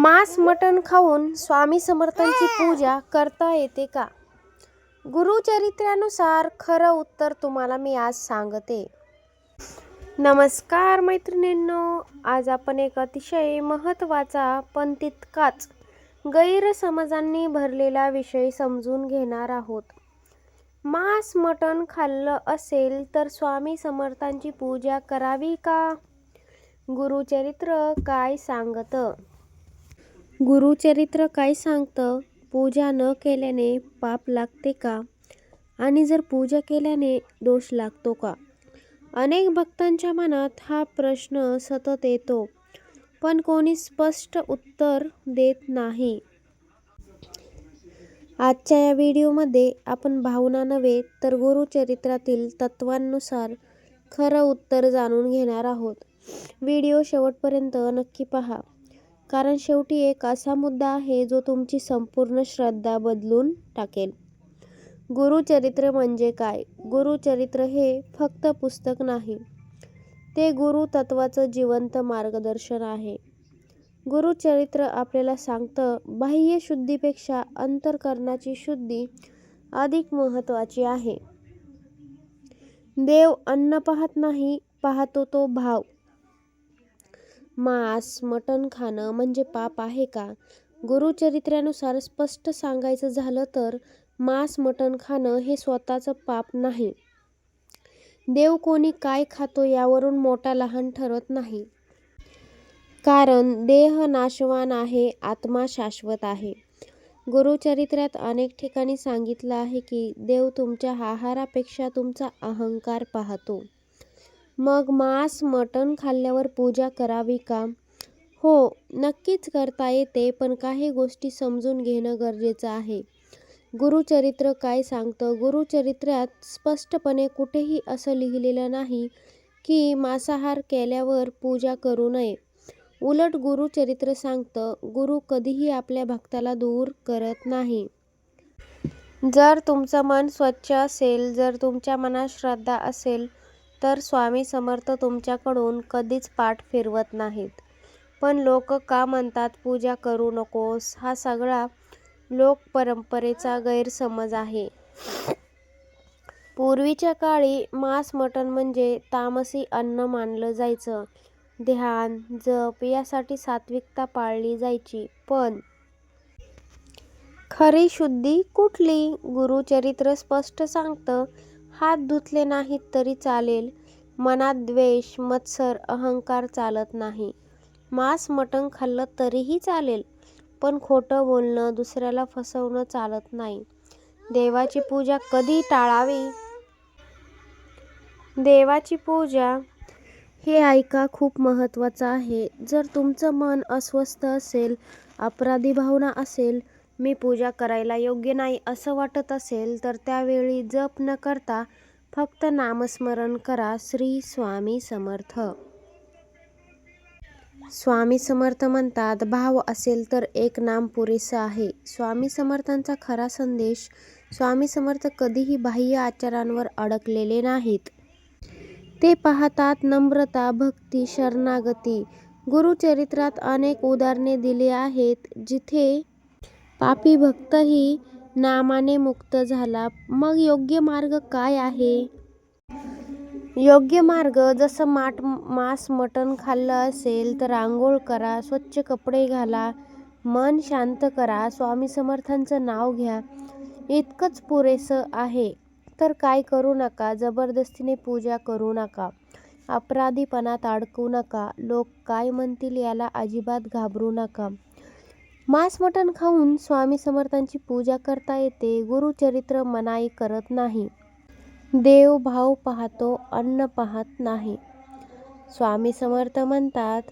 मांस मटण खाऊन स्वामी समर्थांची पूजा करता येते का? गुरुचरित्रानुसार खरं उत्तर तुम्हाला मी आज सांगते. नमस्कार मैत्रिणींनो आज आपण एक अतिशय महत्त्वाचा पण तितकाच गैरसमजांनी भरलेला विषय समजून घेणार आहोत. मांस मटण खाल्लं असेल तर स्वामी समर्थांची पूजा करावी का? गुरुचरित्र काय सांगतं? गुरुचरित्र काय सांगतं? पूजा न केल्याने पाप लागते का? आणि जर पूजा केल्याने दोष लागतो का? अनेक भक्तांच्या मनात हा प्रश्न सतत येतो पण कोणी स्पष्ट उत्तर देत नाही. आजच्या या व्हिडिओमध्ये आपण भावना नव्हे तर गुरुचरित्रातील तत्वांनुसार खरं उत्तर जाणून घेणार आहोत. व्हिडिओ शेवटपर्यंत नक्की पहा. कारण शेवटी एक असा मुद्दा आहे जो तुमची संपूर्ण श्रद्धा बदलून टाकेल. गुरुचरित्र म्हणजे काय? गुरुचरित्र हे फक्त पुस्तक नाही. ते गुरु तत्वाचं जिवंत मार्गदर्शन आहे. गुरुचरित्र आपल्याला सांगतं बाह्य शुद्धीपेक्षा अंतरकरणाची शुद्धी अधिक महत्त्वाची आहे. देव अन्न पाहत नाही पाहतो तो भाव. मांस मटण खाणं म्हणजे पाप आहे का? गुरुचरित्रानुसार स्पष्ट सांगायचं झालं तर मांस मटण खाणं हे स्वतःचं पाप नाही. देव कोणी काय खातो यावरून मोठा लहान ठरत नाही. कारण देह नाशवान आहे आत्मा शाश्वत आहे. गुरुचरित्रात अनेक ठिकाणी सांगितलं आहे की देव तुमच्या आहारापेक्षा तुमचा अहंकार पाहतो. मग मांस मटण खाल्ल्यावर पूजा करावी का? हो नक्कीच करता येते पण काही गोष्टी समजून घेणं गरजेचं आहे. गुरुचरित्र काय सांगतं? गुरुचरित्रात स्पष्टपणे कुठेही असं लिहिलेलं नाही की मांसाहार केल्यावर पूजा करू नये. उलट गुरुचरित्र सांगतं गुरु कधीही आपल्या भक्ताला दूर करत नाही. जर तुमचं मन स्वच्छ असेल जर तुमच्या मनात श्रद्धा असेल तर स्वामी समर्थ तुमच्याकडून कधीच पाठ फिरवत नाहीत. पण लोक का म्हणतात पूजा करू नकोस? हा सगळा लोक परंपरेचा गैरसमज आहे. पूर्वीच्या काळी मांस मटण म्हणजे तामसी अन्न मानलं जायचं. ध्यान जप यासाठी सात्विकता पाळली जायची. पण खरी शुद्धी कुठली? गुरुचरित्र स्पष्ट सांगतं हात धुतले नाहीत तरी चालेल. मनात द्वेष मत्सर अहंकार चालत नाही. मांस मटण खाल्लं तरीही चालेल पण खोटं बोलणं दुसऱ्याला फसवणं चालत नाही. देवाची पूजा कधी टाळावी? देवाची पूजा हे ऐका खूप महत्त्वाचं आहे. जर तुमचं मन अस्वस्थ असेल अपराधी भावना असेल मी पूजा करायला योग्य नाही असं वाटत असेल तर त्यावेळी जप न करता फक्त नामस्मरण करा श्री स्वामी समर्थ. स्वामी समर्थ म्हणतात भाव असेल तर एक नाम पुरेसं आहे. स्वामी समर्थांचा खरा संदेश स्वामी समर्थ कधीही बाह्य आचारांवर अडकलेले नाहीत. ते पाहतात नम्रता भक्ती शरणागती. गुरुचरित्रात अनेक उदाहरणे दिली आहेत जिथे पापी भक्तही नामाने मुक्त झाला. मग योग्य मार्ग काय आहे? योग्य मार्ग जसं माट मांस मटण खाल्लं असेल तर आंघोळ करा स्वच्छ कपडे घाला मन शांत करा स्वामी समर्थांचं नाव घ्या. इतकंच पुरेसं आहे. तर काय करू नका जबरदस्तीने पूजा करू नका अपराधीपणात अडकू नका. लोक काय म्हणतील याला अजिबात घाबरू नका. मांस मटण खाऊन स्वामी समर्थांची पूजा करता येते गुरुचरित्र मनाई करत नाही. देव भाव पाहतो अन्न पाहत नाही. स्वामी समर्थ म्हणतात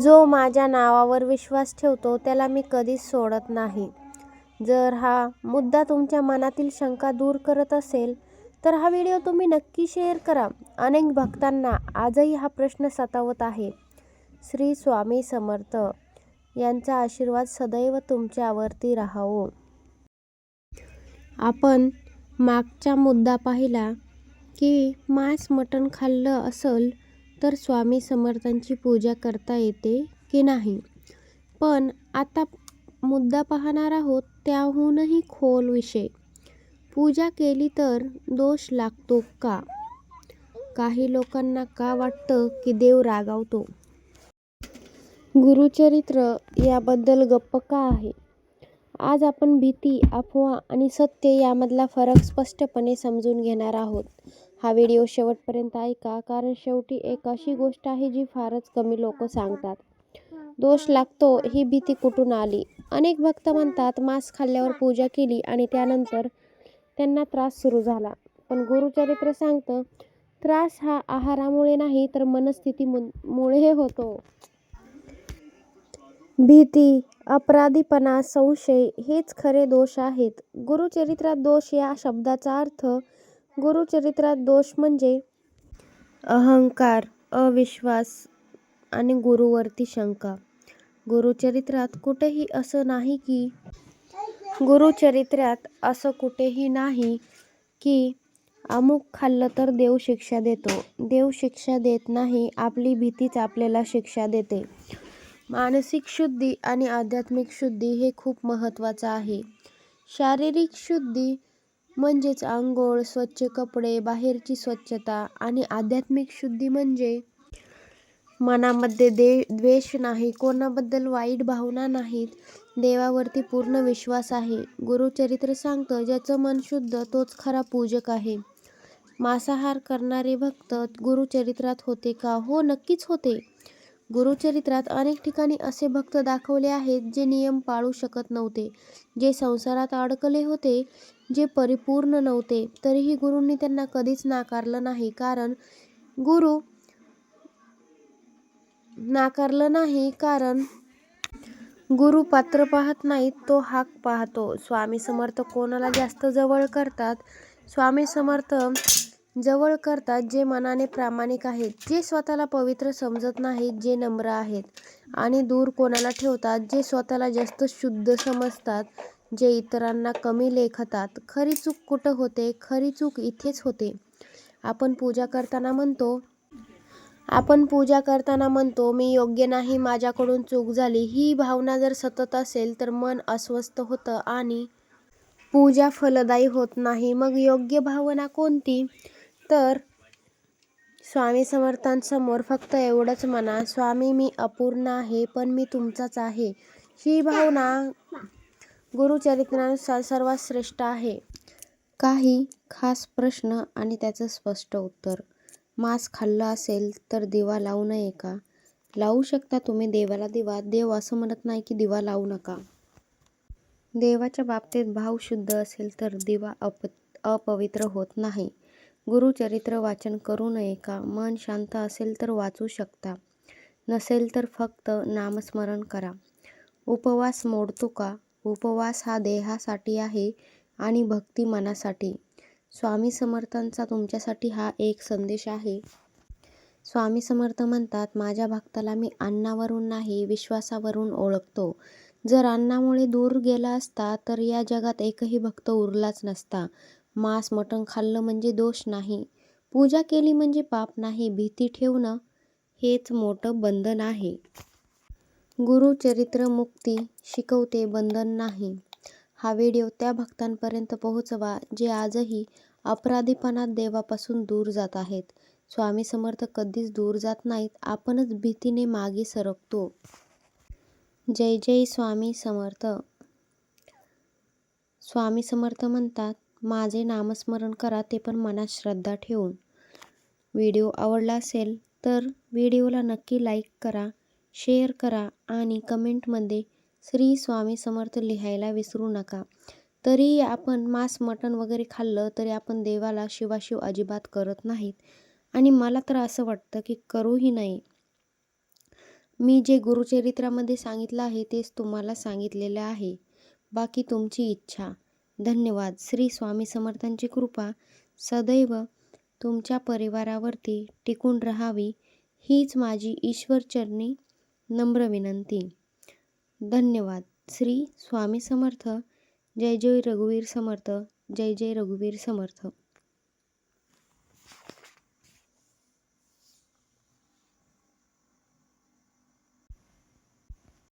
जो माझ्या नावावर विश्वास ठेवतो त्याला मी कधीच सोडत नाही. जर हा मुद्दा तुमच्या मनातील शंका दूर करत असेल तर हा व्हिडिओ तुम्ही नक्की शेअर करा. अनेक भक्तांना आजही हा प्रश्न सतावत आहे. श्री स्वामी समर्थ यांचा आशीर्वाद सदैव तुमच्यावरती राहावो आपण मागचा मुद्दा पाहिला की मांस मटण खाल्लं असेल तर स्वामी समर्थांची पूजा करता येते की नाही पण आता मुद्दा पाहणार आहोत त्याहूनही खोल विषय. पूजा केली तर दोष लागतो का? काही लोकांना का वाटतं की देव रागावतो? गुरुचरित्र याबद्दल गप्प का आहे? आज आपण भीती, अफवा आणि सत्य यामधला फरक स्पष्टपणे समजून घेणार आहोत. हा व्हिडिओ शेवटपर्यंत ऐका कारण शेवटी एक अशी गोष्ट आहे जी फारच कमी लोक सांगतात. दोष लागतो ही भीती कुठून आली? अनेक भक्त म्हणतात मांस खाल्ल्यावर पूजा केली आणि त्यानंतर त्यांना त्रास सुरू झाला. पण गुरुचरित्र सांगतं त्रास हा आहारामुळे नाही तर मनस्थितीमुळे होतो. भीती, अपराधीपणा, संशय हेच खरे दोष आहेत. गुरुचरित्रात दोष या शब्दाचा अर्थ गुरुचरित्रात दोष म्हणजे अहंकार, अविश्वास आणि गुरूवरती शंका. गुरुचरित्रात कुठेही असं नाही की गुरुचरित्रात असं कुठेही नाही की अमुक खाल्लं तर देव शिक्षा देतो. देव शिक्षा देत नाही आपली भीतीच आपल्याला शिक्षा देते. मानसिक शुद्धी आणि आध्यात्मिक शुद्धी हे खूप महत्त्वाचं आहे. शारीरिक शुद्धी म्हणजेच आंघोळ स्वच्छ कपडे, बाहेरची स्वच्छता आणि आध्यात्मिक शुद्धी म्हणजे मनामध्ये दे द्वेष नाही, कोणाबद्दल वाईट भावना नाहीत, देवावरती पूर्ण विश्वास आहे. गुरुचरित्र सांगतं ज्याचं मन शुद्ध तोच खरा पूजक आहे. मांसाहार करणारे भक्त गुरुचरित्रात होते का? हो नक्कीच होते. गुरुचरित्रात अनेक ठिकाणी असे भक्त दाखवले आहेत जे नियम पाळू शकत नव्हते, जे संसारात अडकले होते, जे परिपूर्ण नव्हते, तरीही गुरूंनी त्यांना कधीच नाकारलं नाही कारण गुरु नाकारलं नाही कारण गुरु पात्र पाहत नाहीत तो हाक पाहतो. स्वामी समर्थ कोणाला जास्त जवळ करतात? स्वामी समर्थ जवळ करतात जे मनाने प्रामाणिक आहेत, जे स्वतःला पवित्र समजत नाहीत, जे नम्र आहेत. आणि दूर कोणाला ठेवतात? जे स्वतःला जास्त शुद्ध समजतात, जे इतरांना कमी लेखतात. खरी चूक कुठं होते? खरी चूक इथेच होते. आपण पूजा करताना म्हणतो आपण पूजा करताना म्हणतो मी योग्य नाही, माझ्याकडून चूक झाली. ही भावना जर सतत असेल तर मन अस्वस्थ होतं आणि पूजा फलदायी होत नाही. मग योग्य भावना कोणती? तर स्वामी समर्थांसमोर फक्त एवढंच म्हणा स्वामी मी अपूर्ण आहे पण मी तुमचाच आहे. ही भावना गुरुचरित्रानुसार सर्वात श्रेष्ठ आहे. काही खास प्रश्न आणि त्याचं स्पष्ट उत्तर. मांस खाल्लं असेल तर दिवा लावू नये का? लावू शकता तुम्ही देवाला दिवा. देव असं म्हणत नाही की दिवा लावू नका. देवाच्या बाबतीत भाव शुद्ध असेल तर दिवा अप अपवित्र होत नाही. गुरुचरित्र वाचन करू नये का? मन शांत असेल तर वाचू शकता. नसेल तर फक्त नामस्मरण करा. उपवास मोडतो का? उपवास हा देहासाठी आहे आणि भक्ती मनासाठी. स्वामी समर्थांचा तुमच्यासाठी हा एक संदेश आहे. स्वामी समर्थ म्हणतात माझ्या भक्ताला मी अन्नावरून नाही विश्वासावरून ओळखतो. जर अन्नामुळे दूर गेला असता तर या जगात एकही भक्त उरलाच नसता. मांस मटण खाल्लं म्हणजे दोष नाही. पूजा केली म्हणजे पाप नाही. भीती ठेवणं हेच मोठं बंधन आहे. गुरुचरित्र मुक्ती शिकवते बंधन नाही. हा व्हिडिओ त्या भक्तांपर्यंत पोहोचवा जे आजही अपराधीपणात देवापासून दूर जात आहेत. स्वामी समर्थ कधीच दूर जात नाहीत. आपणच भीतीने मागे सरकतो. जय जय स्वामी समर्थ. स्वामी समर्थ म्हणतात माझे नामस्मरण करा ते पण मनात श्रद्धा ठेवून. व्हिडिओ आवडला असेल तर व्हिडिओला नक्की लाईक करा, शेअर करा आणि कमेंटमध्ये श्री स्वामी समर्थ लिहायला विसरू नका. तरीही आपण मांस मटण वगैरे खाल्लं तरी आपण देवाला शिवाशिव अजिबात करत नाहीत आणि मला तर असं वाटतं की करूही नाही मी जे गुरुचरित्रामध्ये सांगितलं आहे तेच तुम्हाला सांगितलेलं आहे. बाकी तुमची इच्छा. धन्यवाद. श्री स्वामी समर्थांची कृपा सदैव तुमच्या परिवारावरती टिकून राहावी हीच माझी ईश्वरचरणी नम्र विनंती. धन्यवाद. श्री स्वामी समर्थ. जय जय रघुवीर समर्थ. जय जय रघुवीर समर्थ.